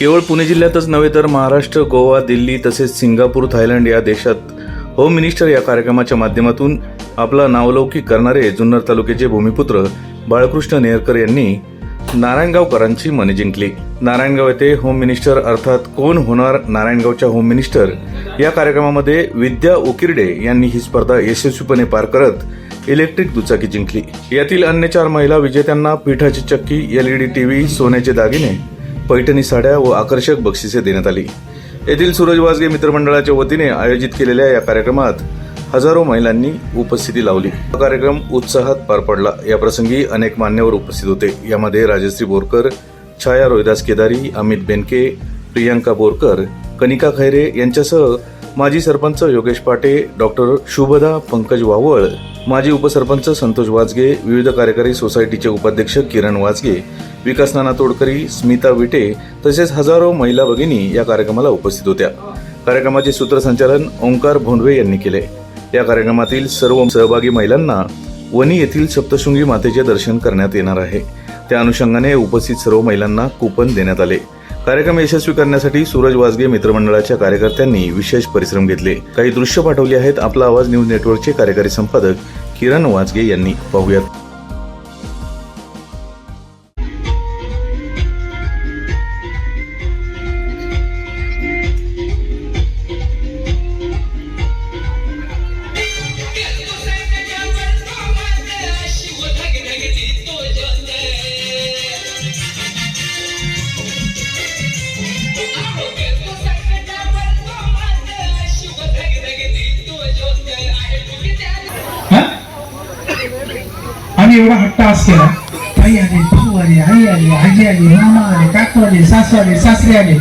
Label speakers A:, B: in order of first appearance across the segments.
A: केवळ पुणे जिल्ह्यातच नव्हे तर महाराष्ट्र गोवा दिल्ली तसेच सिंगापूर थायलंड या देशात होम मिनिस्टर या कार्यक्रमाच्या माध्यमातून आपला नावलौकिक करणारे जुन्नर तालुक्याचे भूमिपुत्र बाळकृष्ण नेरकर यांनी नारायणगावकरांची मने जिंकली. नारायणगाव येथे होम मिनिस्टर अर्थात कोण होणार नारायणगावच्या होम मिनिस्टर या कार्यक्रमामध्ये विद्या उकिरडे यांनी ही स्पर्धा यशस्वीपणे पार करत इलेक्ट्रिक दुचाकी जिंकली. यातील अन्य चार महिला विजेत्यांना पिठाची चक्की एलईडी टीव्ही सोन्याचे दागिने पैठणी साड्या व आकर्षक बक्षिसे देण्यात आली. येथील सूरज वाजगे मित्रमंडळाच्या वतीने आयोजित केलेल्या या कार्यक्रमात हजारो महिलांनी उपस्थिती लावली. हा कार्यक्रम उत्साहात पार पडला. या प्रसंगी अनेक मान्यवर उपस्थित होते. यामध्ये राजश्री बोरकर छाया रोहिदास केदारी अमित बेनके प्रियांका बोरकर कनिका खैरे यांच्यासह माजी सरपंच योगेश पाटे डॉक्टर शुभदा पंकज वावळ माजी उपसरपंच संतोष वाजगे विविध कार्यकारी सोसायटीचे उपाध्यक्ष किरण वाजगे विकास नाना तोडकरी स्मिता विटे तसेच हजारो महिला भगिनी या कार्यक्रमाला उपस्थित होत्या. कार्यक्रमाचे सूत्रसंचालन ओंकार भोंडवे यांनी केले. या कार्यक्रमातील सर्व सहभागी महिलांना वणी येथील सप्तशृंगी मातेचे दर्शन करण्यात येणार आहे. त्या अनुषंगाने उपस्थित सर्व महिलांना कुपन देण्यात आले. कार्यक्रम यशस्वी करण्यासाठी सूरज वाजगे मित्रमंडळाच्या कार्यकर्त्यांनी विशेष परिश्रम घेतले. काही दृश्य पाठवली आहेत. आपला आवाज न्यूज नेटवर्कचे कार्यकारी संपादक किरण वाजगे यांनी. पाहूयात.
B: आम्ही एवढा हट्टास केला भाई आले भाऊ आले आई आले आजी आली मामा आले काकू आले सासू आले सासरे आले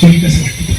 B: तुम्ही कसं वाटतं?